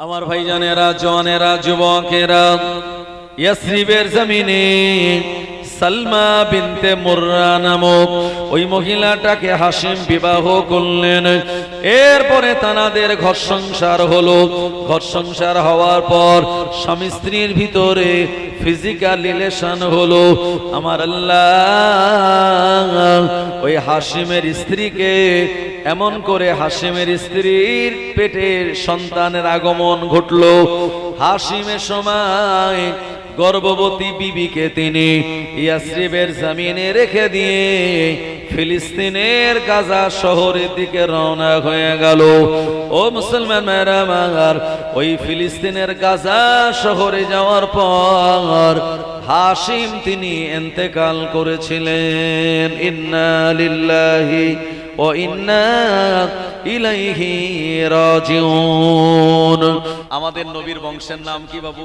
আমার ভাইজানেরা জনেরা যুবকেরা ইয়াসরিবের জমিনে সালমা বিনতে মুর্রা নামক ওই মহিলাটাকে হাসিম বিবাহ করলেন। এরপরে তানাদের ঘর সংসার হলো। ঘর সংসার হওয়ার পর স্বামী স্ত্রীর ভিতরে ফিজিক্যাল রিলেশন হলো। আমার আল্লাহ, ওই হাসিমের স্ত্রীকে এমন করে হাসিমের স্ত্রীর পেটের সন্তানের আগমন ঘটলো। হাসিমের সময় গর্ভবতী বিবিকে তিনি ইয়াসরিবের জামিনে রেখে দিয়ে ফিলিস্তিনের গাজা শহরের দিকে রওনা হয়ে গেল। ও মুসলমান মেরামার ওই ফিলিস্তিনের গাজা শহরে যাওয়ার পর হাসিম তিনি এন্তেকাল করেছিলেন। ইন্না লিল্লাহি আমাদের নবীর বংশের নাম কি বাবু?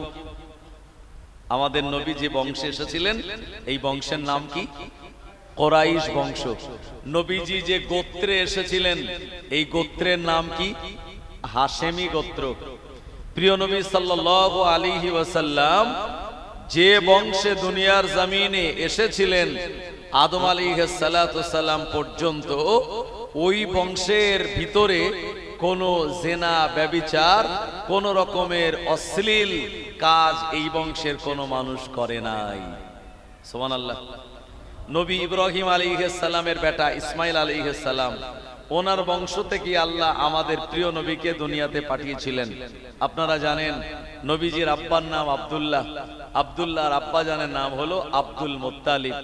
আমাদের নবী যে বংশে এসেছিলেন, এই বংশের নাম কি? কোরাইশ বংশ। নবীজি যে গোত্রে এসেছিলেন, এই গোত্রের নাম কি? হাশেমি গোত্র। প্রিয় নবী সাল্লাল্লাহু আলাইহি ওয়াসাল্লাম যে বংশে দুনিয়ার জমিনে এসেছিলেন আদম আলী সালাম পর্যন্ত ওই বংশের ভিতরে কোনো জেনা, ব্যবিচার, কোন রকমের অশ্লীল কাজ এই বংশের কোনো মানুষ করে নাই। সোমান আল্লাহ নবী ইব্রাহিম আলী সালামের বেটা ইসমাইল আলী সালাম ওনার বংশ থেকে আল্লাহ আমাদের প্রিয় নবীকে দুনিয়াতে পাঠিয়েছিলেন। আপনারা জানেন, নবীজির আব্বার নাম আবদুল্লাহ। আব্দুল্লাহর আব্বা জানের নাম হলো আব্দুল মুত্তালিব।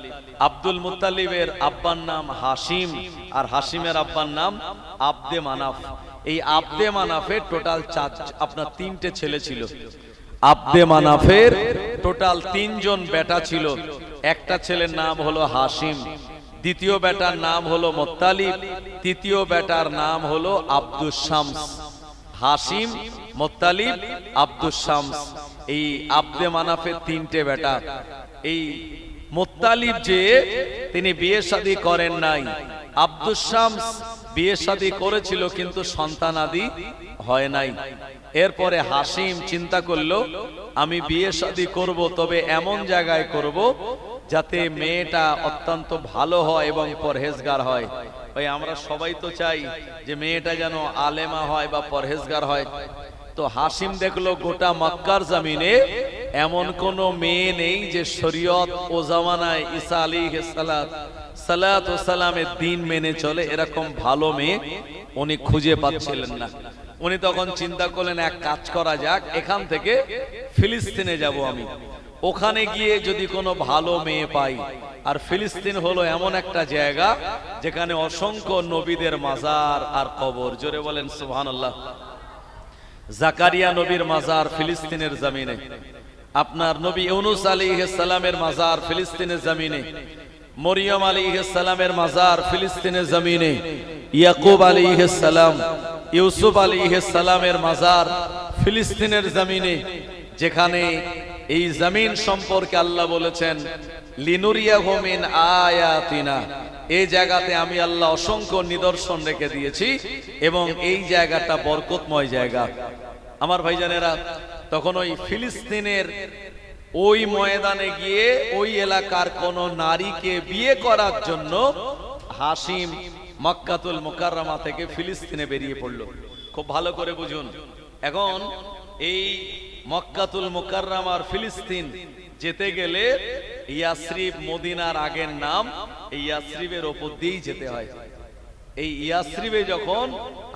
আব্দুল মুত্তালিবের আব্বার নাম হাসিম আর হাসিমের আব্বার নাম আব্দে মানাফ। এই আব্দে মানাফের টোটাল চার, আপনার তিনটে ছেলে ছিল। আব্দে মানাফের টোটাল তিনজন বেটা ছিল। একটা ছেলের নাম হলো হাসিম দ্বিতীয় বেটার নাম হলো মোত্তালিব, তৃতীয় বেটার নাম হলো আব্দুস শামস। হাসিম, মোত্তালিব, আব্দুস শামস। এই আব্দে মানাফের তিনটে বেটা। এই মোত্তালিব যে, তিনি বিয়ে শাদী করেন নাই। আব্দুস শামস বিয়ে শাদী করেছিল কিন্তু সন্তানাদি হয় নাই। এরপরে হাসিম চিন্তা করল, আমি বিয়ে শাদী করব, তবে এমন জায়গায় করব যাতে মেয়েটা অত্যন্ত ভালো হয় এবং পরহেজগার হয়। ভাই, আমরা সবাই তো চাই যে মেয়েটা যেন আলেমা হয় বা পরহেজগার হয়। তো হাসিম দেখল গোটা মক্কার জামিনে এমন কোন মেয়ে নেই যে শরীয়ত ও জামানায় ঈসা আলী সালাত সালাত ও সালামের দিন মেনে চলে এরকম ভালো মেয়ে উনি খুঁজে পাচ্ছিলেন না। উনি তখন চিন্তা করলেন, এক কাজ করা যাক, এখান থেকে ফিলিস্তিনে যাব আমি। ওখানে গিয়ে যদি কোনো ভালো মেয়ে পাই। আর ফিলিস্তিন হলো এমন একটা জায়গা যেখানে অসংখ্য নবীদের মাজার আর কবর। জোরে বলেন, সুবহানাল্লাহ। জাকারিয়া নবীর মাজার ফিলিস্তিনের জমিনে। আপনার নবী ইউনুস আলাইহিস সালামের মাজার ফিলিস্তিনের জমিনে। মরিয়ম আলাইহিস সালামের মাজার ফিলিস্তিনের জমিনে। ইয়াকুব আলী সালাম, ইউসুফ আলী সালামের মাজার ফিলিস্তিনের জমিনে। যেখানে এই জমিন সম্পর্কে আল্লাহ বলেছেন লিনুরিয়াহু মিন আয়াতিনা। এই জায়গাতে আমি আল্লাহ অসংখ্য নিদর্শন রেখে দিয়েছি এবং এই জায়গাটা বরকতময় জায়গা। আমার ভাইজানেরা, তখন ওই ফিলিস্তিনের ওই ময়দানে গিয়ে ওই এলাকার কোন নারীকে বিয়ে করার জন্য হাসিম মক্কাতুল মুকাররমা থেকে ফিলিস্তিনে বেরিয়ে পড়ল। খুব ভালো করে বুঝুন। এখন এই মক্কাতুল মুকাররমার ফিলিস্তিন যেতে গেলে ইয়াসরিব মদিনার আগের নাম এই ইয়াসরিবের ওপর দিয়েই যেতে হয়। এই ইয়াসরিবে যখন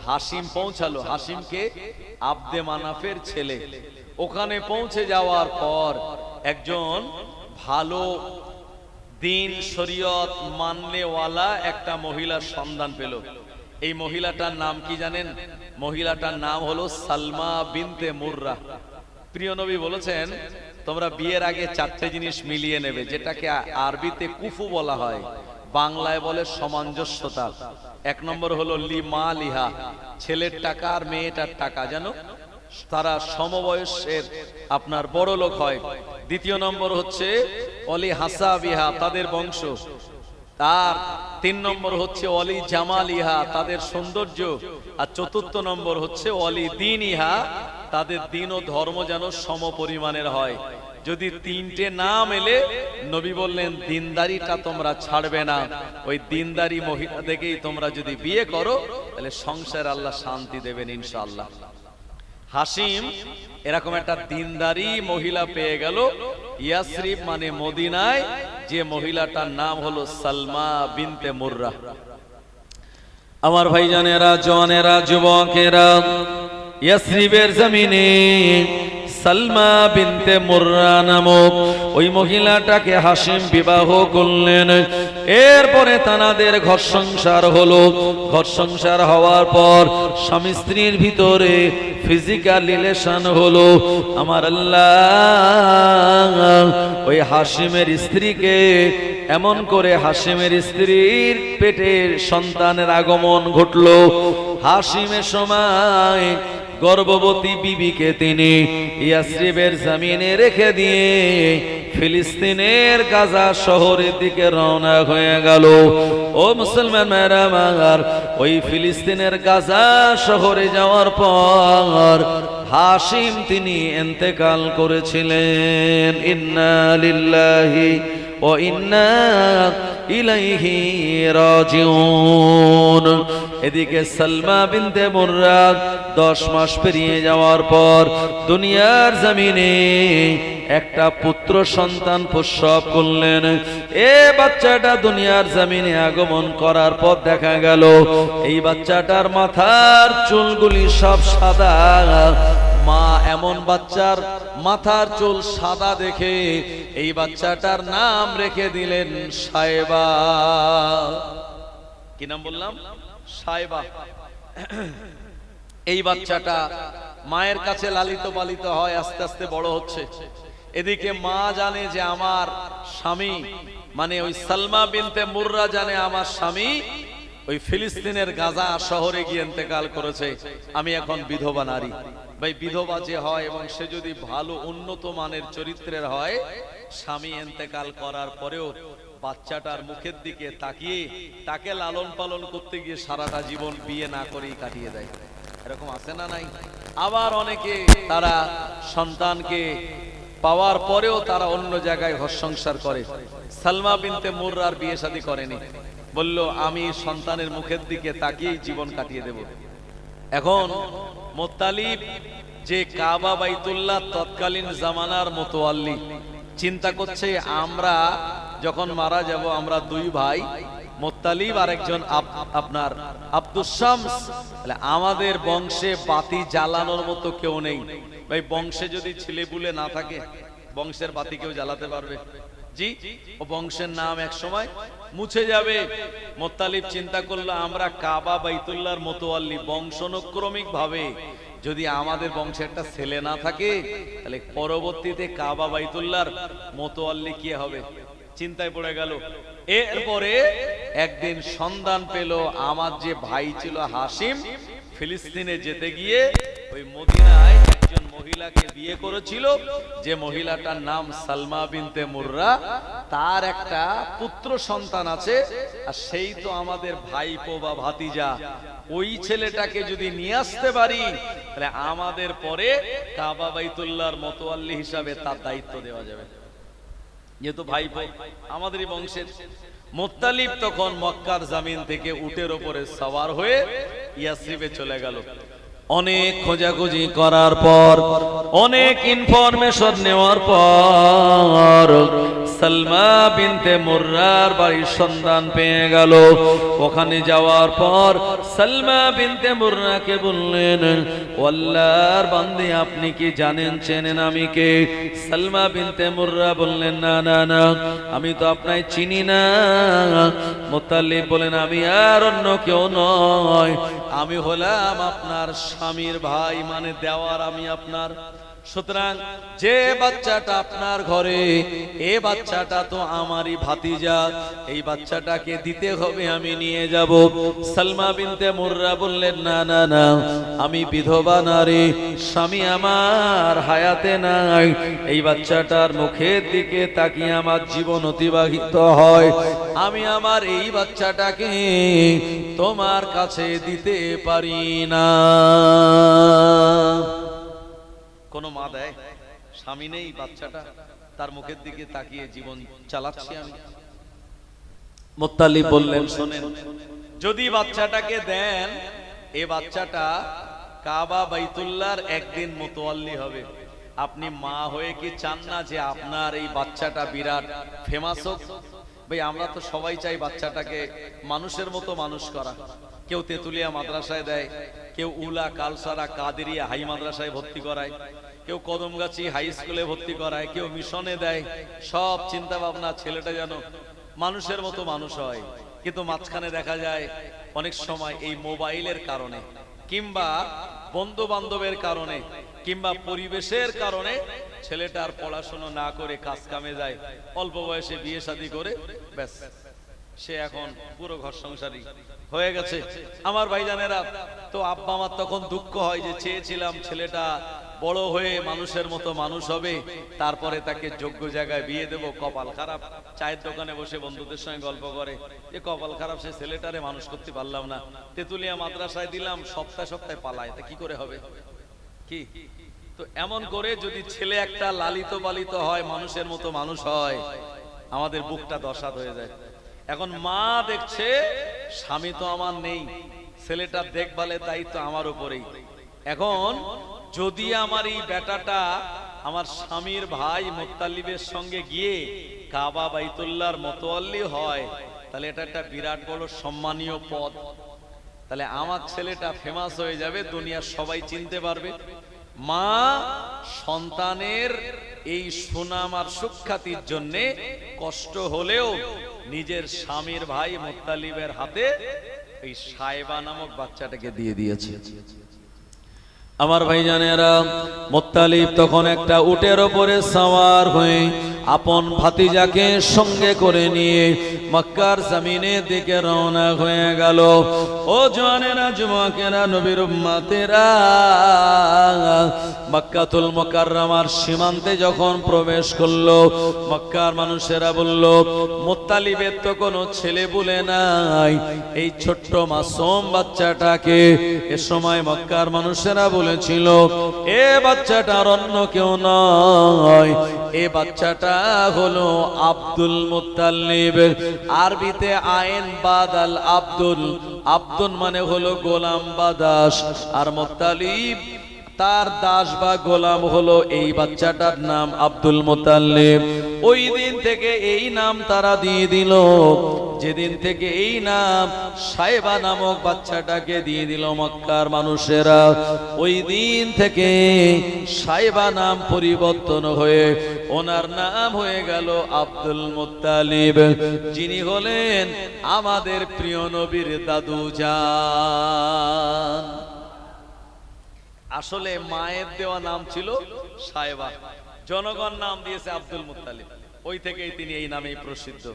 হাসিম পৌঁছালো হাসিমকে আব্দে মানাফের ছেলে। ওখানে পৌঁছে যাওয়ার পর একজন ভালো দিন শরীয়ত মাননেওয়ালা একটা মহিলার সন্ধান পেল। এই মহিলাটার নাম কি জানেন? মহিলাটার নাম হলো সালমা বিনতে মুর্রা। প্রিয় নবী বলেছেন, তোমরা বিয়ের আগে চারটে জিনিস মিলিয়ে নেবে, যেটাকে আরবিতে কুফু বলা হয়। বাংলায় বলে সামঞ্জস্যতা। এক নম্বর হলো লিমা লিহা ছেলের টাকা আর মেয়েটার টাকা, জানো? তারা সমবয়সের আপনার বড় লোক হয়। দ্বিতীয় নম্বর হচ্ছে, অলি হাসা বিহা তাদের বংশ। তার তিন নম্বর হচ্ছে, অলি জামাল ইহা তাদের সৌন্দর্য। আর চতুর্থ নম্বর হচ্ছে, অলি দিন ইহা তাদের দিন ও ধর্ম যেন সম পরিমাণের হয়। যদি তিনটে না মেলে, নবী বললেন, দিনদারিটা তোমরা ছাড়বে না। ওই দিনদারি মহিলা দেখেই তোমরা যদি বিয়ে করো, তাহলে সংসার আল্লাহ শান্তি দেবেন ইনশাআল্লাহ। হাসিম এরকম একটা দিনদারি মহিলা পেয়ে গেল। ইয়াসরিফ মানে মদিনায়, যে মহিলাটার নাম হলো সালমা বিনতে মুর্রা। আমার ভাইজানেরা, জওয়ানেরা, যুবকেরা ইয়াসরিবের জমিনে সালমা বিনতে মুর্রা নামক ওই মহিলাটাকে হাসিম বিবাহ করলেন। এরপরে তানাদের ঘর সংসার হলো। ঘর সংসার হওয়ার পর স্বামী স্ত্রীর ভিতরে ফিজিক্যাল রিলেশন হলো। আমার আল্লাহ, ওই হাসিমের স্ত্রীকে এমন করে হাসিমের স্ত্রীর পেটের সন্তানের আগমন ঘটলো। হাসিমের সময় গর্ভবতী বিবিকে তিনি ইয়াসরিবের জামিনে রেখে দিয়ে ফিলিস্তিনের গাজা শহরের দিকে রওনা হয়ে গেল। ও মুসলমান মেরামার ওই ফিলিস্তিনের গাজা শহরে যাওয়ার পর হাসিম তিনি এন্তেকাল করেছিলেন। ইন্না লিল্লাহি এদিকে সালমা বিনতে মুর্রা দশ মাস পেরিয়ে যাওয়ার পর দুনিয়ার জমিনে একটা পুত্র সন্তান প্রসব করলেন। এ বাচ্চাটা দুনিয়ার জমিনে আগমন করার পর দেখা গেল, এই বাচ্চাটার মাথার চুলগুলি সব সাদা। মা এমন বাচ্চার মাথার চুল সাদা দেখে এই বাচ্চাটার নাম রেখে দিলেন সাহেবা কি নাম বললাম? সাহেবা এই বাচ্চাটা মায়ের কাছে লালিত পালিত হয়, আস্তে আস্তে বড় হচ্ছে। এদিকে মা জানে যে আমার স্বামী মানে ওই সালমা বিনতে মুর্রা জানে আমার স্বামী, ওই ফিলিস্তিনের গাজা শহরে গিয়ে ইন্তেকাল করেছে। আমি এখন বিধবা নারী। ভাই, বিধবা যে হয় এবং সে যদি ভালো, উন্নত মানের চরিত্রের হয়, স্বামী ইন্তেকাল করার পরেও বাচ্চাটার মুখের দিকে তাকিয়ে তাকে লালন পালন করতে গিয়ে সারাটা জীবন বিয়ে না করেই কাটিয়ে দেয়। এরকম আছে না নাই? আবার অনেকে তারা সন্তানকে পাওয়ার পরেও তারা অন্য জায়গায় ঘর সংসার করে। সালমা বিনতে মুর্রার বিয়ে শাদী করেনি। বলল, আমি সন্তানের মুখের দিকে তাকিয়েই জীবন কাটিয়ে দেব। এখন মোত্তালিব, যে কাবা বাইতুল্লাহ তৎকালীন জামানার মোতোয়াল্লি। চিন্তা করছে আমরা যখন মারা যাব, আমরা দুই ভাই, মোত্তালিব আর একজন আপ- আপনার আব্দুস শামস। আমাদের বংশে বাতি জ্বালানোর মতো কেউ নেই। ভাই, বংশে যদি ছেলে পুলে না থাকে, বংশের বাতি কেউ জ্বালাতে পারবে? জি, ও বংশের নাম এক সময় মুছে যাবে। মোত্তালিব চিন্তা করল, আমরা কাবা বাইতুল্লাহর মোতোয়াল্লি বংশানুক্রমিক ভাবে যদি আমাদের বংশে একটা ছেলে না থাকে, তাহলে পরবর্তীতে কাবা বাইতুল্লাহর মোতোয়াল্লি কি হবে? চিন্তায় পড়ে গেল। এরপরে একদিন সন্ধান পেল, আমার যে ভাই ছিল হাসিম ফিলিস্তিনে যেতে গিয়ে ওই মদিনায় একজন মহিলাকে বিয়ে করেছিল, যে মহিলাটার নাম সালমা বিনতে মুর্রা, তার একটা পুত্র সন্তান আছে, আর সেই তো আমাদের ভাইপো বা ভাতিজা। ওই ছেলেটাকে যদি নিয়ে আসতে পারি, তাহলে আমাদের পরে কাবা বাইতুল্লাহর মতোয়াল্লি হিসাবে তার দায়িত্ব দেওয়া যাবে। যেহেতু ভাইপো আমাদেরই বংশের। মোত্তালিব তখন মক্কার জামিন থেকে উটের ওপরে সওয়ার হয়ে ইয়াসরিবে চলে গেল। অনেক খোঁজাখুঁজি করার পর, অনেক ইনফরমেশন নেওয়ার পর, সালমা বিনতে মুর্রার বাড়ির সন্ধান পেয়ে গেল। ওখানে যাওয়ার পর সালমা বিনতে মুর্রাকে বললেন ওয়াল্লাহর বান্দি, আপনি কি জানেন, চেনেন আমি কে? সালমা বিনতে মুর্রা বললেন, না না না, আমি তো আপনায় চিনি না। মোতাল্লিব বলেন আমি আর অন্য কেউ নয়, আমি হলাম আপনার স্বামীর ভাই মানে দেওয়ার আমি আপনার সুতরাং যে বাচ্চাটা আপনার ঘরে, এ বাচ্চাটা তো আমারই ভাতিজা, এই বাচ্চাটাকে দিতে হবে, আমি নিয়ে যাব। সালমা বিনতে মুর্রা বললেন, না না না, আমি বিধবা নারী, স্বামী আমার হায়াতে নাই। এই বাচ্চাটার মুখের দিকে তাকিয়ে আমার জীবন অতিবাহিত হয়। আমি আমার এই বাচ্চাটাকে তোমার কাছে দিতে পারি না। কোনো মা দেয় স্বামী নেই বাচ্চাটা তার মুখের দিকে তাকিয়ে জীবন চালাচ্ছি আমি। মুত্তালিব বললেন শোনেন যদি বাচ্চাটাকে দেন এ বাচ্চাটা কাবা বাইতুল্লাহর একদিন মোতোয়াল্লি হবে। আপনি মা হয়ে কি চান না যে আপনার এই বাচ্চাটা বিরাট ফেমাস হোক? ভাই আমরা তো সবাই চাই বাচ্চাটাকে মানুষের মতো মানুষ করা। কেউ তেতুলিয়া মাদ্রাসায় দেয় কেউ উলা কালসারা কাদেরিয়া হাই মাদ্রাসায় ভর্তি করায়। কেউ কদমগাছি হাই স্কুলে ভর্তি করায়, কেউ মিশনে দেয়, সব চিন্তা ভাবনা ছেলেটা যেন মানুষের মতো মানুষ হয়। কিন্তু মাঝখানে দেখা যায়, অনেক সময় এই মোবাইলের কারণে কিংবা বন্ধু বান্ধবের কারণে কিংবা পরিবেশের কারণে ছেলেটার পড়াশোনা না করে কাজ কামে যায়, অল্প বয়সে বিয়ে শাদী করে, ব্যাস। সে এখন পুরো ঘর সংসারী হয়ে গেছে। আমার ভাইজানেরা, তো আব্বা আমার তখন দুঃখ হয় যে চেয়েছিলাম ছেলেটা বড় হয়ে মানুষের মতো মানুষ হবে, তারপরে তাকে যোগ্য জায়গায় বিয়ে দেব, কপাল খারাপ। চায়ের দোকানে বসে বন্ধুদের সঙ্গে গল্প করে। যে কপাল খারাপ, সে ছেলেটারে মানুষ করতে পারলাম না। তেতুলিয়া মাদ্রাসায় দিলাম, সপ্তাহে সপ্তাহে পালায়। তা কি করে হবে? কি? তো এমন করে যদি ছেলে একটা লালিত পালিত হয়, মানুষের মতো মানুষ হয়, আমাদের বুকটা দশাত হয়ে যায়। এখন মা দেখছে, স্বামী তো আমার নেই, ছেলেটার দেখভালের দায়িত্ব আমার উপরেই। এখন যদি আমার এই বেটাটা আমার স্বামীর ভাই মোত্তালিবের সঙ্গে গিয়ে কাবা বাইতুল্লার মতোয়াল্লি হয়, তাহলে এটা একটা বিরাট বড় সম্মানীয় পদ। তাহলে আমার ছেলেটা ফেমাস হয়ে যাবে, দুনিয়ার সবাই চিনতে পারবে। মা সন্তানের এই সুনাম আর সুখ্যাতির জন্য কষ্ট হলেও নিজের স্বামীর ভাই মোত্তালিবের হাতে এই সাইবা নামক বাচ্চাটাকে দিয়ে দিয়েছে। আমার ভাইজানেরা মোত্তালিব তখন একটা উটের ওপরে সাওয়ার হয়ে আপন ভাতিজাকে সঙ্গে করে নিয়ে মক্কার জমিনের দিকে রওনা হয়ে গেল। ও জওয়ানেরা, যুবকেরা, নবীর মক্কাতুল মুকাররমার সীমান্তে যখন প্রবেশ করল, মক্কার মানুষেরা বলল মোত্তালিবের তো কোনো ছেলে বলে নাই। এই ছোট্ট মাসুম বাচ্চাটাকে এ সময় মক্কার মানুষেরা বলেছিল, এ বাচ্চাটা অন্য কেউ নয়। এ বাচ্চাটা হলো আব্দুল মুত্তালিব। আরবিতে আইন বাদাল আব্দুল। আব্দুল মানে হলো গোলাম বা দাস আর মুত্তালিব তার দাস বা গোলাম হলো এই বাচ্চাটার নাম আব্দুল মোতাল্লিব ওই দিন থেকে এই নাম তারা দিয়ে দিল। যেদিন থেকে এই নাম সাহেবা নামক বাচ্চাটাকে দিয়ে দিল মক্কার মানুষেরা। ওই দিন থেকে সাহেবা নাম পরিবর্তন হয়ে ওনার নাম হয়ে গেল আব্দুল মুত্তালিব যিনি হলেন আমাদের প্রিয় নবীর দাদু জান। আসলে মায়ের দেওয়া নাম ছিল সাহেবা জনগণ নাম দিয়েছে আব্দুল মুত্তালিব। ওই থেকেই তিনি এই নামেই প্রসিদ্ধ।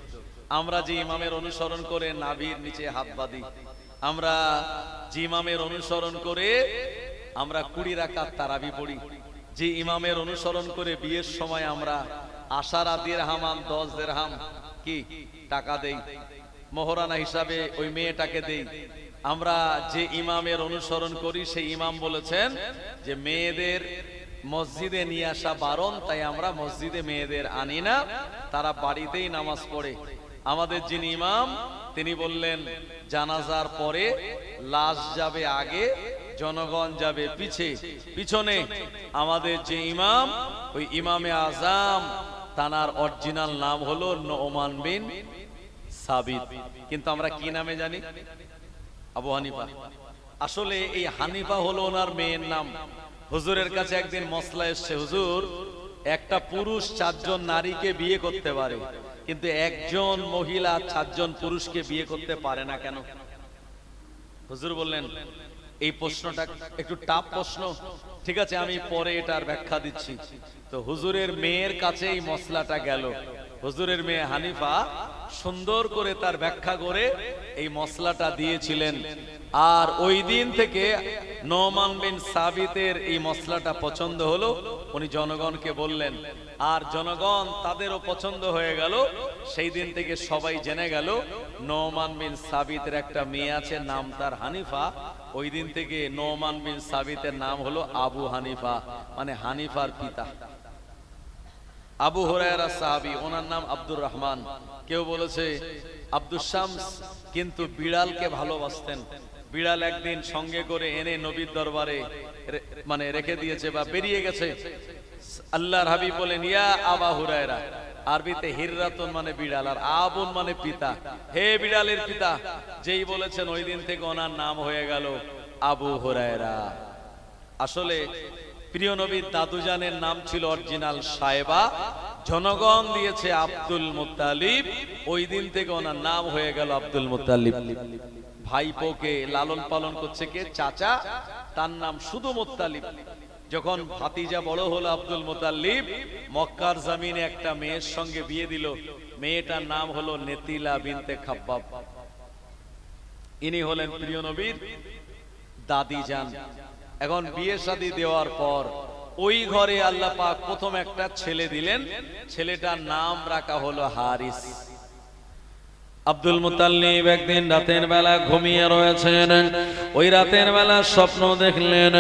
আমরা যে ইমামের অনুসরণ করে নাভির নিচে হাত বাঁধি, আমরা যে ইমামের অনুসরণ করে আমরা কুড়ি রাকাত তারাবি পড়ি, যে ইমামের অনুসরণ করে বিয়ের সময় আমরা আশারা দিরহামান দশ দেড়হাম কি টাকা দেই, মহরানা হিসাবে ওই মেয়েটাকে দেই আমরা যে ইমামের অনুসরণ করি, সেই ইমাম বলেছেন যে মেয়েদের মসজিদে নিয়ে আসা বারণ, তাই আমরা মসজিদে মেয়েদের আনি না, তারা বাড়িতেই নামাজ পড়ে। আমাদের যিনি ইমাম, তিনি বললেন, জানাজার পরে লাশ যাবে আগে, জনগণ যাবে পিছে। পিছনে আমাদের যে ইমাম, ওই ইমামে আজাম, তানার অরিজিনাল নাম হলো নোমান বিন সাবিত। কিন্তু আমরা কি নামে জানি? আবু হানিফা। আসলে এই হানিফা হলো ওনার মেয়ের নাম। হুজুরের কাছে একদিন মশলা এসছে, হুজুর, একটা পুরুষ চারজন নারীকে বিয়ে করতে পারে, কিন্তু একজন মহিলা চারজন পুরুষকে বিয়ে করতে পারে না কেন? হুজুর বললেন, এই প্রশ্নটা একটু টাফ প্রশ্ন। ঠিক আছে, আমি পরে এটার ব্যাখ্যা দিচ্ছি। তো হুজুরের মেয়ের কাছে এই মশলাটা গেল। হুজুরের মেয়ে হানিফা সুন্দর করে তার ব্যাখ্যা করে এই মশলাটা দিয়েছিলেন। আর ওই দিন থেকে নোমান বিন সাবিতের এই মশলাটা পছন্দ হলো। উনি জনগণকে বললেন, আর জনগণ তাদেরও পছন্দ হয়ে গেল। সেই দিন থেকে সবাই জেনে গেল, নোমান বিন সাবিতের একটা মেয়ে আছে, নাম তার হানিফা। ওই দিন থেকে নোমান বিন সাবিতের নাম হলো আবু হানিফা মানে হানিফার পিতা। আবু হরায়রা সাহাবি, ওনার নাম আব্দুর রহমান। কেউ বলেছে আব্দুল শামস কিন্তু বিড়ালকে ভালোবাসতেন। বিড়াল একদিন সঙ্গে করে এনে নবীর দরবারে মানে রেখে দিয়েছে বা বেরিয়ে গেছে। আল্লাহর হাবিব বলেন, ইয়া আবা হুরায়রা, আরবিতে হিররাতুন মানে বিড়াল আর আবুন মানে পিতা। হে বিড়ালের পিতা, যেই বলেছেন ওই দিন থেকে ওনার নাম হয়ে গেল আবু হুরায়রা। আসলে প্রিয় নবীর দাদুজানের নাম ছিল অরিজিনাল সাহেবা জনগণ দিয়েছে আব্দুল মুত্তালিব। ওই দিন থেকে ওনার নাম হয়ে গেল আব্দুল মুত্তালিব। ভাইপোকে লালন পালন করছে কে? চাচা। তার নাম শুধু মুত্তালিব। যখন ভাতিজা বড় হলো আব্দুল মুতাল্লিব মক্কার জামিনে একটা মেয়ের সঙ্গে বিয়ে দিল। মেয়েটার নাম হলো নেতিলা বিনতে খাব্বাব। ইনি হলেন প্রিয় নবীর দাদি যান এখন বিয়ে শাদী দেওয়ার পর ওই ঘরে আল্লাহ পাক প্রথম একটা ছেলে দিলেন। ছেলেটার নাম রাখা হলো হারিস। আব্দুল মুতাল্লিব একদিন রাতের বেলা ঘুমিয়ে রয়েছেন। ওই রাতের বেলা স্বপ্ন দেখলেন।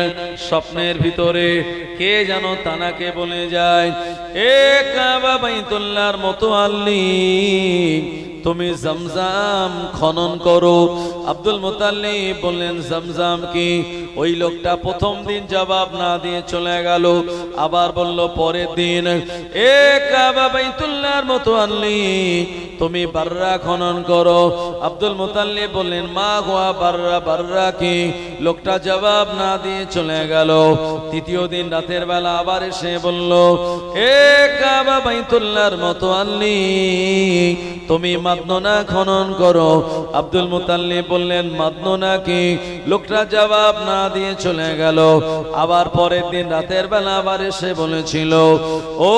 স্বপ্নের ভিতরে কে যেন তানাকে বলে যায়, এ কাবা বাইতুল্লাহর মতো আল্লি তুমি জমজাম খনন করো। আব্দুল মুতাল্লিব বললেন, জমজাম কি? ওই লোকটা প্রথম দিন জবাব না দিয়ে চলে গেল। আবার বলল, পরের দিন। এ কাবা বাইতুল্লাহর মতো আনলি তুমি বাররা খনন করো। আব্দুল মুতাল্লিব বললেন, মা গোয়া বাররা বাররা কি? লোকটা জবাব না দিয়ে চলে গেল। তৃতীয় দিন রাতের বেলা আবার এসে বলল, এ কাবা বাইতুল্লাহর মতো আনলি তুমি মাদনা খনন করো। আব্দুল মুতাল্লিব বললেন, মাদনা কি? লোকটা জবাব না দিয়ে চলে গেল। আবার পরের দিন রাতের বেলা আবার এসে বলেছিল, ও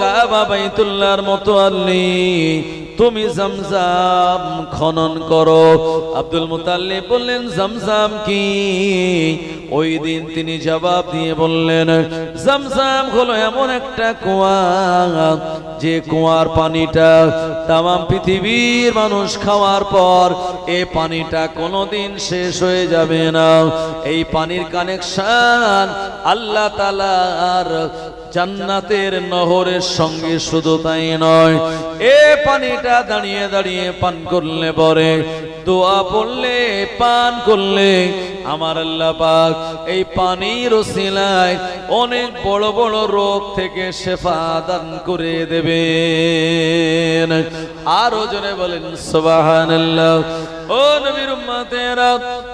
কাবা বাইতুল্লাহর মতো আল্লি তুমি জমজাম খনন করো। আব্দুল মুতাল্লিব বললেন, জমজাম কি? ওই দিন তিনি জবাব দিয়ে বললেন, জমজাম হলো এমন একটা কুয়া, যে কুয়ার পানিটা তামাম পৃথিবীর মানুষ খাওয়ার পর এ পানিটা কোনোদিন শেষ হয়ে যাবে না। এই পানির কানেকশন আল্লাহ তালার জান্নাতের নহরের সঙ্গে শুধু তাই নয়, এ পানিটা দাঁড়িয়ে দাঁড়িয়ে পান করলে পরে, দোয়া পড়লে, পান করলে, আমার আল্লাহ পাক এই পানির ওসিলায় অনেক বড় বড় রোগ থেকে শেফা দান করে দেবেন। আরও জনে বলেন, সুবহানাল্লাহ। ও নবীর উম্মতেরা,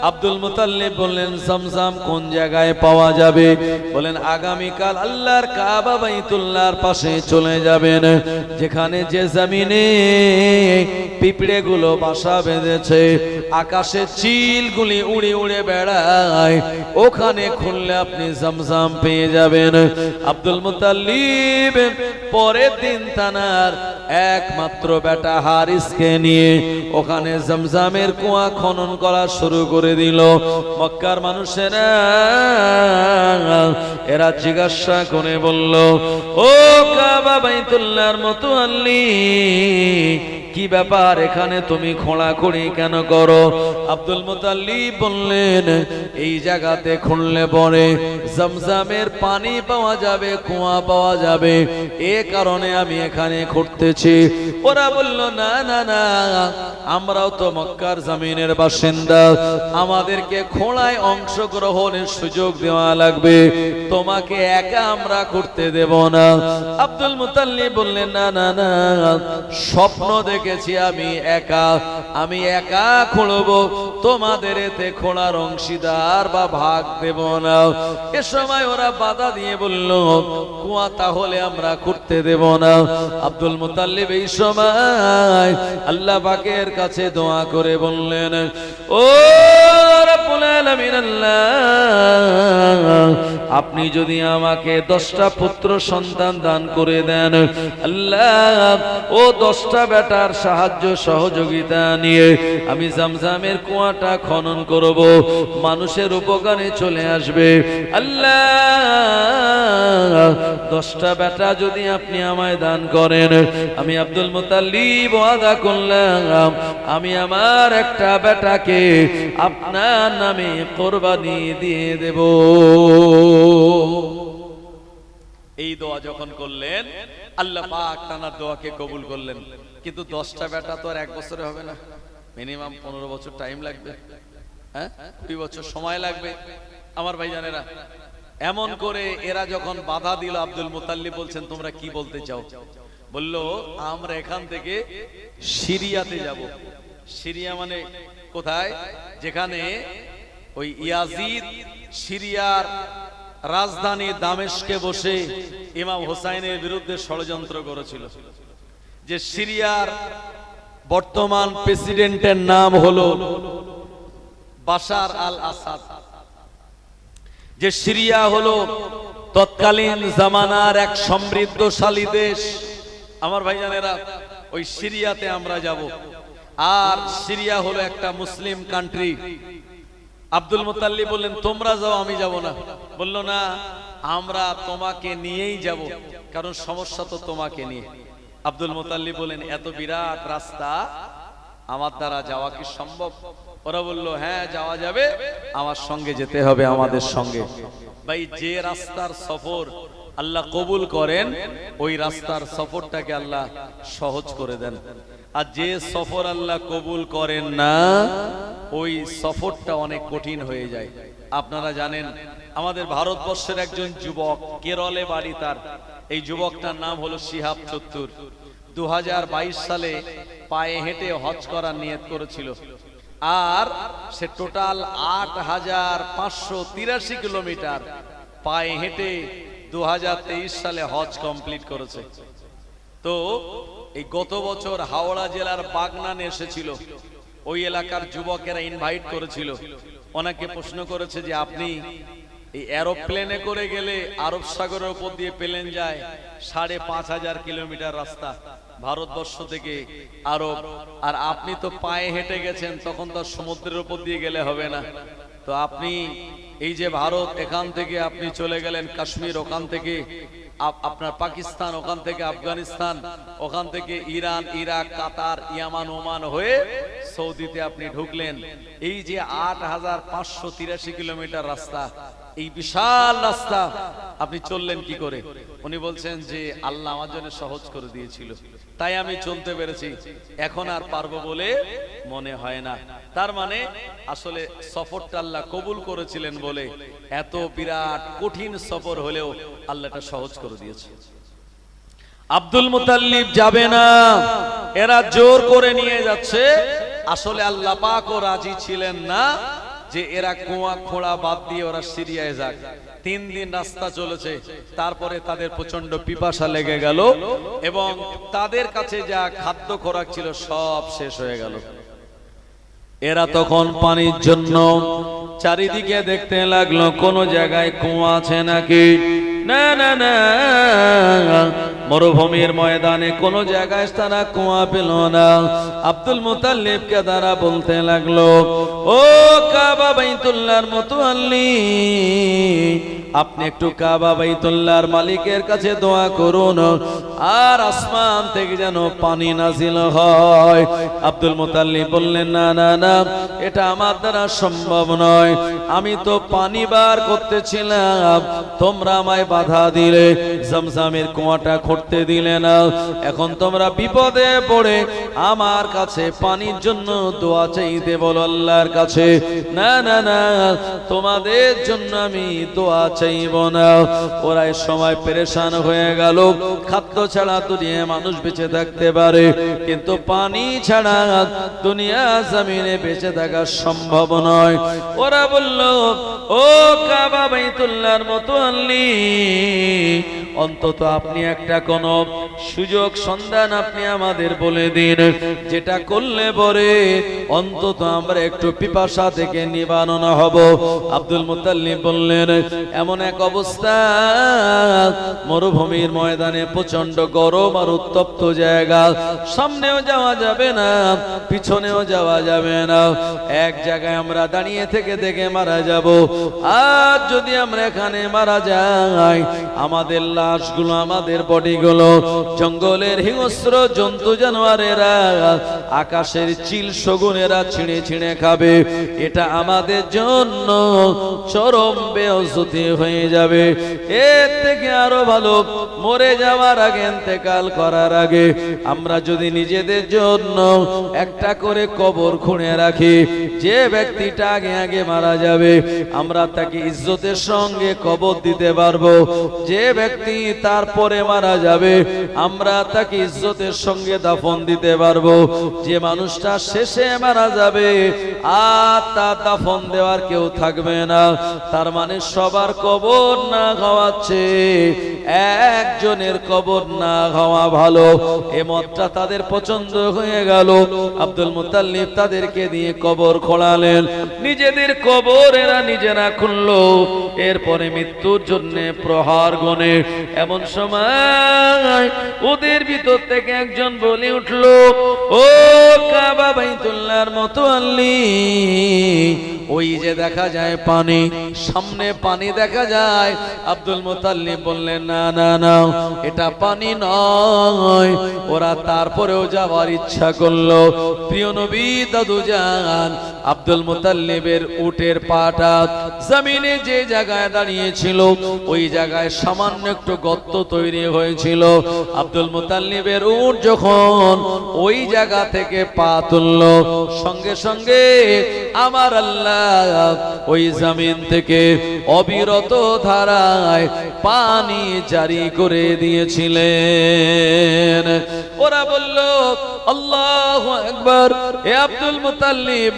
আব্দুল মুতাল্লিব বললেন, জামজাম কোন জায়গায় পাওয়া যাবে? বলেন আগামী কাল আল্লাহর কাবা বাইতুল্লাহর পাশে চলে যাবেন, যেখানে যে জমিনে পিঁপড়ে গুলো বাসা বেঁধেছে, আকাশে চিলগুলি উড়ে উড়ে বেড়ায়, ওখানে খুললে আপনি জামজাম পেয়ে যাবেন। আব্দুল মুতাল্লিব, পরের দিন তানার একমাত্র বেটা হারিসকে নিয়ে ওখানে জমজামের কুয়া খনন করা শুরু করে দিল। মক্কার মানুষেরা এরা জিজ্ঞাসা করে বলল, ও কাবা বাইতুল্লাহর মতো আল্লি কি ব্যাপার এখানে তুমি খোঁড়াখুড়ি কেন করো? আব্দুল মুতাল্লিব বললেন, এই জায়গাতে খুললে পরে জমজামের পানি পাওয়া যাবে, কুয়া পাওয়া যাবে। এ কারণে আমি এখানে খুঁড়তেছি। ওরা বলল, না না না, আমরাও তো মক্কার জামিনের বাসিন্দা। আমাদেরকে খোঁড়ায় অংশগ্রহণের সুযোগ দেওয়া লাগবে। তোমাকে একা আমরা করতে দেব না। আব্দুল মুতাল্লিব বললেন, না না না, স্বপ্ন দেখেছি আমি একা। আমি একা খুঁড়ব। তোমাদের এতে খোঁড়ার অংশীদার বা ভাগ দেব না। এ সময় ওরা বাধা দিয়ে বলল, কুয়া তাহলে আমরা করতে দেব না। আব্দুল মুতাল্লিব এই সময় আল্লাহ পাকের কাছে দোয়া করে বললেন, ও আলামিন আল্লাহ আপনি যদি আমাকে দশটা পুত্র সন্তান দান করে দেন, আল্লাহ, ও দশটা বেটার সাহায্য সহযোগিতা নিয়ে আমি জামজামের কুয়াটা খনন করব, মানুষের উপকারে চলে আসবে। আল্লাহ, দশটা বেটা যদি আপনি আমায় দান করেন, আমি আব্দুল মুতাল্লিব ওয়াদা করলাম, আমি আমার একটা বেটাকে আপনার নামে কোরবানি দিয়ে দেব। এই দোয়া যখন করলেন, আল্লাহ পাক তানার দোয়াকে কবুল করলেন। কিন্তু দশটা বেটা তো আর এক বছরে হবে না। মিনিমাম পনেরো বছর টাইম লাগবে। হ্যাঁ? কুড়ি বছর সময় লাগবে। আমার ভাইজানেরা, এমন করে এরা যখন বাধা দিল, আব্দুল মুতাল্লি বলছেন, তোমরা কি বলতে চাও? বলল, আমরা এখান থেকে সিরিয়াতে যাব। সিরিয়া মানে কোথায়? যেখানে ওই ইয়াজিদ সিরিয়ার রাজধানী দামেশকে বসে ইমাম হোসাইনের বিরুদ্ধে ষড়যন্ত্র করেছিল। যে সিরিয়ার বর্তমান প্রেসিডেন্টের নাম হলো বাশার আল আসাদ যে সিরিয়া হলো তৎকালীন জামানার এক সমৃদ্ধশালী দেশ। আমার ভাইজানেরা, ওই সিরিয়াতে আমরা যাব। আর সিরিয়া হলো একটা মুসলিম কান্ট্রি আব্দুল মোতাল্লি বললেন, তোমরা যাও, আমি যাব না। বলল, না, আমরা তোমাকে নিয়েই যাব, কারণ সমস্যা তো তোমাকে নিয়ে। আব্দুল মোতাল্লি বলেন এত বিরাট রাস্তা আমার দ্বারা যাওয়া কি সম্ভব? ওরা বলল হ্যাঁ যাওয়া যাবে, আমার সঙ্গে যেতে হবে আমাদের সঙ্গে। ভাই, যে রাস্তার সফর আল্লাহ কবুল করেন, ওই রাস্তার সফরটাকে আল্লাহ সহজ করে দেন। আর যে সফর আল্লাহ কবুল করেন না, ওই সফরটা অনেক কঠিন হয়ে যায়। আপনারা জানেন, আমাদের ভারতবর্ষের একজন যুবক, কেরলে বাড়ি তার। এই যুবকটার নাম হলো শিহাব চত্তুর। দু সালে পায়ে হেঁটে হজ করার নিয়ত করেছিল। আর সে টোটাল আট হাজার পাঁচশো তিরাশি কিলোমিটার পায়ে হেঁটে দু হাজার তেইশ সালে হজ কমপ্লিট করেছে। তো এই গত বছর হাওড়া জেলার বাগনানে এসেছিল। ওই এলাকার যুবকেরা ইনভাইট করেছিল। ওনাকে প্রশ্ন করেছে যে, আপনি এই এরোপ্লেনে করে গেলে আরব সাগরের উপর দিয়ে প্লেন যায় সাড়ে পাঁচ হাজার কিলোমিটার রাস্তা। ভারতবর্ষ থেকে আরব। আর আপনি তো পায়ে হেঁটে গেছেন, তখন তো সমুদ্রের উপর দিয়ে গেলে হবে না। তো আপনি এই যে ভারত এখান থেকে আপনি চলে গেলেন, কাশ্মীর ওখান থেকে আপনার পাকিস্তান ওখান থেকে, আফগানিস্তান ওখান থেকে, ইরান, ইরাক, কাতার, ইয়ামান, ওমান হয়ে সৌদিতে আপনি ঢুকলেন। এই যে আট হাজার পাঁচশো তিরাশি কিলোমিটার রাস্তা এই বিশাল রাস্তা। আপনি চললেন কি করে? উনি বলছেন যে, আল্লাহ আমার জন্য সহজ করে দিয়েছিল। তাই আমি চলতে পেরেছি। এখন আর পারব বলে মনে হয় না। তার মানে আসলে সফরটা আল্লাহ কবুল করেছিলেন বলে এত বিরাট কঠিন সফর হলেও আল্লাহটা সহজ করে দিয়েছে। আব্দুল মুতাল্লিব যাবে না। এরা জোর করে নিয়ে যাচ্ছে। আসলে আল্লাহ পাকও রাজি ছিলেন না। যে এরা কুয়া খোঁড়া বাদ দিয়ে ওরা সিরিয়ায় যাক। তিন দিন রাস্তা চলেছে, তারপরে তাদের প্রচণ্ড পিপাসা লেগে গেল এবং তাদের কাছে যা খাদ্য খোরাক ছিল সব শেষ হয়ে গেল। এরা তখন পানির জন্য চারিদিকে দেখতে লাগল, কোন জায়গায় কুয়া আছে নাকি? না না না। মরুভূমির ময়দানে কোন জায়গায় তারা কুয়া পেল না। আব্দুল মুতাল্লিবকে তারা বলতে লাগল, ও কাবা বাইতুল্লাহর মতো আল্লি আপনি একটু কাবা বাইতুল্লাহর মালিকের কাছে দোয়া করুন। আর আসমান থেকে যেন পানি নাজিল হয়। আব্দুল মুতাল্লিব বললেন, না না না, এটা আমার দ্বারা সম্ভব নয়। আমি তো পানি বার করতেছিলাম। তোমরা আমায় বাধা দিলে, জমজমের কুয়াটা খুঁড়তে দিলে না। এখন তোমরা বিপদে পড়ে আমার কাছে পানির জন্য দোয়া চাইতে বলো আল্লাহর কাছে। না না না, তোমাদের জন্য আমি দোয়া খাদ্য ছাড়া মানুষ বেঁচে থাকতে পারে। কিন্তু পানি ছাড়া দুনিয়া জমিনে বেঁচে থাকা সম্ভব নয়। ওরা বলল, ও কাবা বাইতুল্লাহর মতো আল্লি অন্তত আপনি একটা কোন সুযোগ, সন্ধান আপনি আমাদের বলে দিন। যেটা করলে পরে অন্তত আমরা একটু পিপাসা থেকে নিবারণ হব। আব্দুল মুতাল্লিব বললেন, এমন এক অবস্থা। মরুভূমির ময়দানে প্রচণ্ড গরম আর উত্তপ্ত জায়গা। সামনেও যাওয়া যাবে না, পিছনেও যাওয়া যাবে না। এক জায়গায় আমরা দাঁড়িয়ে থেকে দেখে মারা যাব। আর যদি আমরা এখানে মারা যাই, আমাদের লাশগুলো আমাদের বডিগুলো, জঙ্গলের হিংস্র জন্তু জানোয়ারেরা, আকাশের চিল শগুনেরা ছিঁড়ে ছিঁড়ে খাবে। এটা আমাদের জন্য চরম বেহসতি হয়ে যাবে। এর থেকে আরও ভালো, মরে যাওয়ার আগে ইন্তেকাল করার আগে আমরা যদি নিজেদের জন্য একটা করে কবর খুঁড়ে রাখি, যে ব্যক্তিটা আগে আগে মারা যাবে, আমরা তাকে ইজ্জতের সঙ্গে কবর দিতে পারব। যে ব্যক্তি তারপরে মারা যাবে। আমরা তাকে ইজ্জতের সঙ্গে দাফন দিতে পারব। যে মানুষটা শেষে মারা যাবে, আর তার দাফন দেওয়ার কেউ থাকবে না। তার মানে সবার কবর না খাওয়াচ্ছে, একজনের কবর না খাওয়া ভালো। এ মতটা তাদের পছন্দ হয়ে গেল। আব্দুল মুতাল্লিব তাদেরকে দিয়ে কবর খোলালেন। নিজেদের কবর এরা নিজেরা খুললো। এরপরে মৃত্যুর জন্য প্রহার গনে এমন সময় ওদের ভিতর থেকে একজন বলে উঠল, ও কাবা বাইতুল্লাহর মতো আল্লি, ওই যে দেখা যায় পানি, সামনে পানি দেখা যায়। আব্দুল মুতাল্লিব বললেন, না না না, এটা পানি নয়। ওরা তারপরেও যাওয়ার ইচ্ছা করল। প্রিয় নবী দাদু যান আব্দুল মুতাল্লিবের উটের পাটা জমিনে যে জায়গায় দাঁড়িয়েছিল, ওই জায়গায় সামান্য একটু গর্ত তৈরি হয়েছিল। আব্দুল মুতাল্লিবের যখন ওই জায়গা থেকে পা তুললো, সঙ্গে সঙ্গে আমার আল্লাহ ওই জমিন থেকে অবিরত ধারায় পানি জারি করে দিয়েছিলেন। ওরা বলল, আল্লাহ একবার এ আব্দুল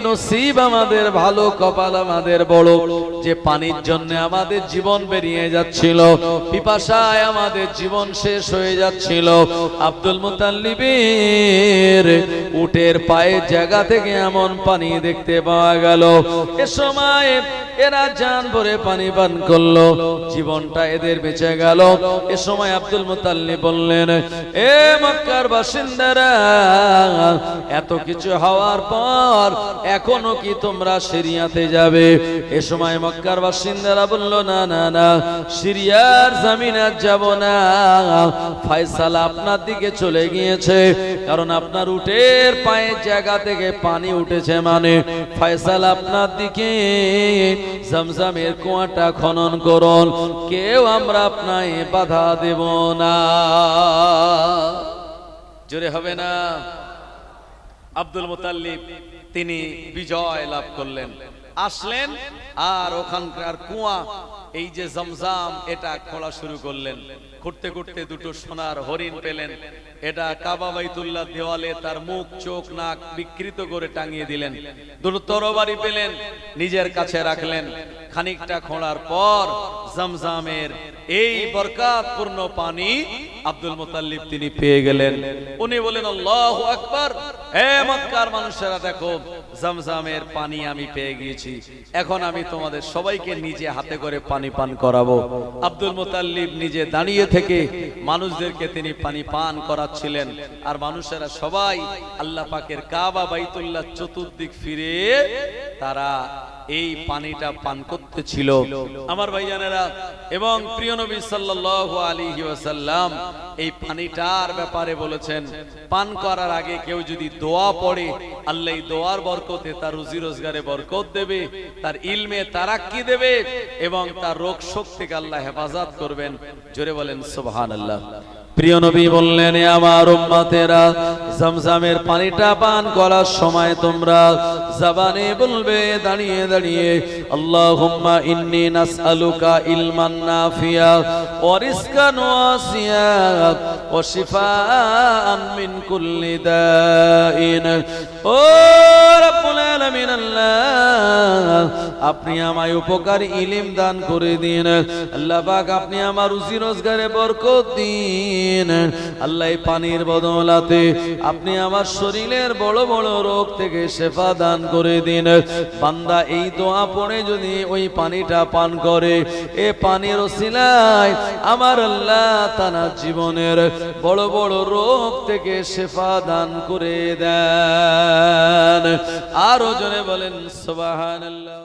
নসিব আমাদের, ভালো কপাল আমাদের, বড়। যে পানির জন্য আমাদের জীবন বেরিয়ে যাচ্ছিল পিপাসায় আমাদের জীবন শেষ হয়ে যাচ্ছিল। আব্দুল মুতাল্লিবের উটের পায়ের জায়গা থেকে এমন পানি দেখতে পাওয়া গেল। এ সময় এরা জান ভরে পানি পান করল। জীবনটা এদের বেঁচে গেল। এ সময় আব্দুল মুতাল্লি বললেন, এ মক্কার বাসিন্দারা, এত কিছু হওয়ার পর এখনও কি তোমরা সিরিয়াতে যাবে? এ সময় মক্কার বাসিন্দারা বলল, না না না, সিরিয়ার জামিন আর যাব না। ফয়সালা আপনার দিকে চলে গিয়েছে, কারণ আপনার উটের জায়গা থেকে পানি উঠেছে মানে। আপনার দিকে কুয়াটা খনন করুন, কেউ আমরা আপনায় বাধা দেব না। জোরে হবে না? আব্দুল মুতাল্লিব, তিনি বিজয় লাভ করলেন। আসলেন, আর ওখানকার কুয়া, এই যে জমজাম, এটা খোলা শুরু করলেন। খুঁড়তে খুঁড়তে দুটো সোনার হরিণ পেলেন। এটা কাবা বাইতুল্লাহ দেওয়ালে তার মুখ, চোখ, নাক বিকৃত করে টাঙিয়ে দিলেন। দুটো তরবারি পেলেন, নিজের কাছে রাখলেন। খানিকটা খোঁড়ার পর জমজামের এই বরকাতপূর্ণ পানি আব্দুল মুতাল্লিব তিনি পেয়ে গেলেন। উনি বলেন, আল্লাহু আকবার। হে মক্কার মানুষেরা, দেখো, জমজমের পানি আমি পেয়ে গিয়েছি। এখন আমি তোমাদের সবাইকে নিজে হাতে করে পানি পান করাবো। আব্দুল মুতাল্লিব নিজে দাঁড়িয়ে থেকে মানুষদেরকে তিনি পানি পান করাচ্ছিলেন। আর মানুষেরা সবাই আল্লাহ পাকের কাবা, বাইতুল্লাহ চতুর্দিক ফিরে তারা এই পানিটা পান করতেছিল আমার ভাইজানেরা, এবং প্রিয় নবী সাল্লাল্লাহু আলাইহি ওয়াসাল্লাম এই পানিটার ব্যাপারে বলেছেন, পান করার আগে কেউ যদি দোয়া পড়ে, আল্লাহ দোয়ার বরকতে তার রুজি রোজগারে বরকত দেবে, তার ইলমে তারাক্কি দেবে, এবং তার রোগ শোক থেকে আল্লাহ হেফাজত করবেন। জোরে বলেন, সুবহানাল্লাহ। প্রিয় নবী বললেন আমার উম্মতেরা জমজমের পানিটা পান করার সময় তোমরা জবানে বলবে, দাঁড়িয়ে দাঁড়িয়ে, আল্লাহুম্মা ইন্নি নাসআলুকা ইলমান নাফিয়া ওয়া রিজকান ওয়াসিয়া ওয়া শিফাআন মিন কুল্লি দাইন। ও আল্লাহ, আপনি আমায় উপকার ইলিম দান করে দিন। আল্লাহ পাক, আপনি আমার রুজি রোজগারে বরকত দিন। আল্লাহ এই পানির বদলাতে আপনি আমার শরীরের বড় বড় রোগ থেকে শেফা দান করে দিন। বান্দা, এই দোয়া পড়ে যদি ওই পানিটা পান করে, এ পানির ওসিলায় আমার আল্লাহ তানার জীবনের বড় বড় রোগ থেকে শেফা দান করে দেন আরও জনে বলেন সুবহানাল্লাহ।